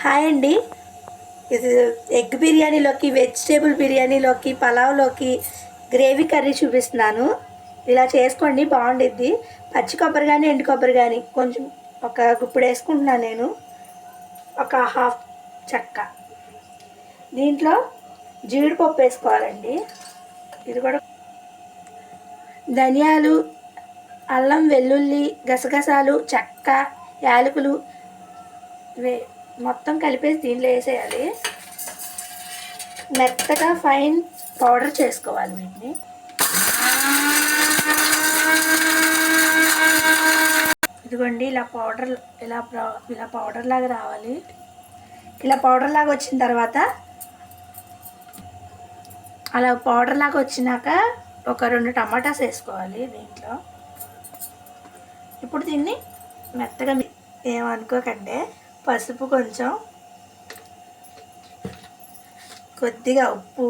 Hi అండి. ఇది egg బిర్యానీలోకి వెజిటేబుల్ బిర్యానీలోకి పలావ్లోకి గ్రేవీ కర్రీ చూపిస్తున్నాను. ఇలా చేసుకోండి బాగుండిద్ది. పచ్చి కొబ్బరి కానీ ఎండు కొబ్బరి కానీ కొంచెం ఒక గుప్పుడు వేసుకుంటున్నాను నేను. ఒక హాఫ్ చెక్క. దీంట్లో జీడిపప్పు వేసుకోవాలండి. ఇది కూడా ధనియాలు అల్లం వెల్లుల్లి గసగసాలు చెక్క యాలకులు వే మొత్తం కలిపేసి దీనిలో వేసేయాలి. మెత్తగా ఫైన్ పౌడర్ చేసుకోవాలి వీటిని. ఇదిగోండి ఇలా పౌడర్ ఇలా ఇలా పౌడర్ లాగా రావాలి. ఇలా పౌడర్ లాగా వచ్చిన తర్వాత అలా పౌడర్ లాగా వచ్చినాక ఒక రెండు టమాటాస్ వేసుకోవాలి దీంట్లో. ఇప్పుడు దీన్ని మెత్తగా ఏమనుకోకండి. పసుపు కొంచెం కొద్దిగా ఉప్పు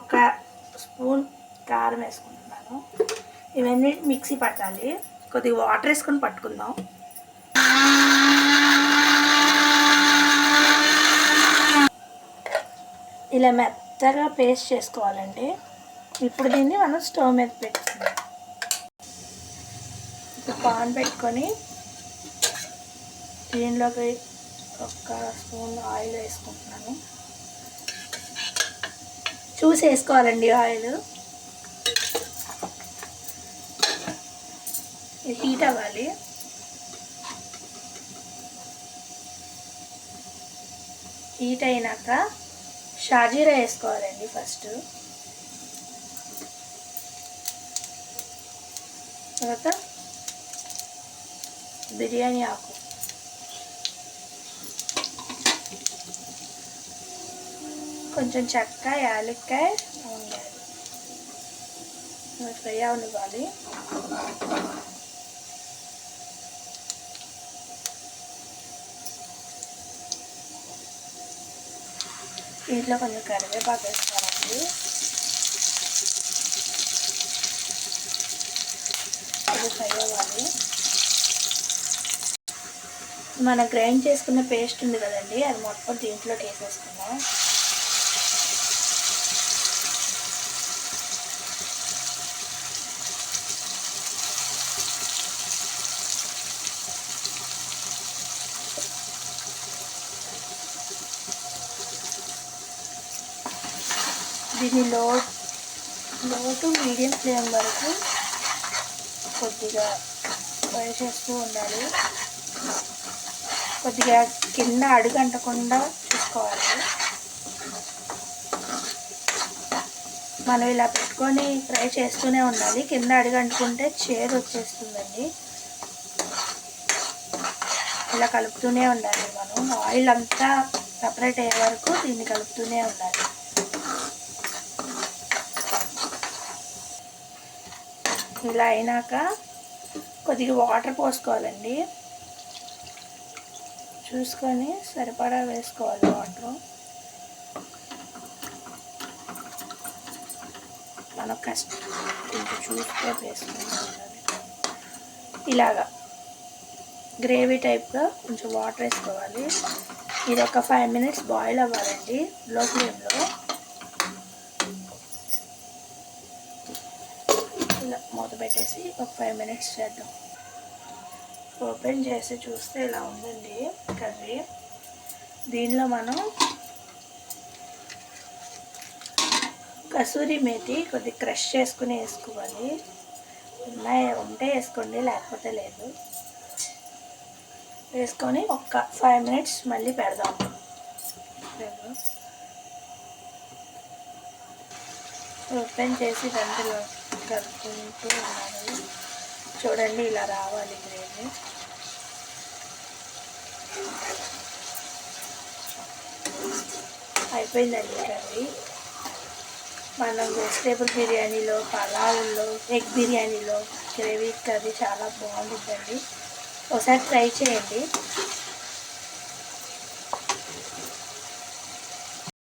ఒక స్పూన్ కారం వేసుకుంటున్నాను. ఇవన్నీ మిక్సీ పట్టాలి. కొద్దిగా వాటర్ వేసుకొని పట్టుకుందాం. ఇలా మెత్తగా పేస్ట్ చేసుకోవాలండి. ఇప్పుడు దీన్ని మనం స్టవ్ మీద పెట్టుకుందాం పాన్ పెట్టుకొని దీనిలోకి ఒక స్పూన్ ఆయిల్ వేసుకుంటున్నాను. చూసి వేసుకోవాలండి ఆయిల్. హీట్ అవ్వాలి. హీట్ అయినాక షాజీరా వేసుకోవాలండి ఫస్ట్. తర్వాత బిర్యానీ ఆకు. కొంచెం చెక్క యాలక్కాయ ఉండాలి ఫ్రై అవనివ్వాలి. దీంట్లో కొంచెం కరివేపాకు వేసుకోవాలండి ఇది ఫ్రై అవ్వాలి మనం గ్రైండ్ చేసుకున్న పేస్ట్ ఉంది కదండి అది మొత్తం దీంట్లో వేసేసుకుందాం. దీన్ని లో లో టు మీడియం ఫ్లేమ్ వరకు కొద్దిగా ఫ్రై చేస్తూ ఉండాలి. కొద్దిగా కింద అడుగు అంటకుండా చూసుకోవాలి. మనం ఇలా పెట్టుకొని ఫ్రై చేస్తూనే ఉండాలి. కింద అడుగు అంటుకుంటే చేదు వచ్చేస్తుందండి. ఇలా కలుపుతూనే ఉండాలి మనం. ఆయిల్ అంతా సపరేట్ అయ్యే వరకు దీన్ని కలుపుతూనే ఉండాలి. ఇలా అయినాక కొద్దిగా వాటర్ పోసుకోవాలండి. చూసుకొని సరిపడా వేసుకోవాలి వాటర్. మన కష్టం కొంచెం చూసుకొని ఇలాగా. గ్రేవీ టైప్గా కొంచెం వాటర్ వేసుకోవాలి. ఇది ఒక ఫైవ్ మినిట్స్ బాయిల్ అవ్వాలండి. లో ఫ్లేమ్లో. ఇలా మూత పెట్టేసి ఒక ఫైవ్ మినిట్స్ చేద్దాం. ఓపెన్ చేసి చూస్తే ఇలా ఉందండి. కర్రీ. దీనిలో మనం కసూరి మేతి కొద్ది క్రష్ చేసుకుని వేసుకోవాలి. ఉన్నాయి ఉంటే వేసుకోండి లేకపోతే లేదు. వేసుకొని ఒక ఫైవ్ మినిట్స్ మళ్ళీ పెడదాం. ఓపెన్ చేసి గంటలు కలుపుకుంటూ ఉన్నాను చూడండి ఇలా రావాలి గ్రేవీ. అయిపోయిందండి కర్రీ. మనం వెజిటేబుల్ బిర్యానీలో పలావుల్లో ఎగ్ బిర్యానీలో గ్రేవీ కర్రీ చాలా బాగుంటుందండి. ఒకసారి ట్రై చేయండి.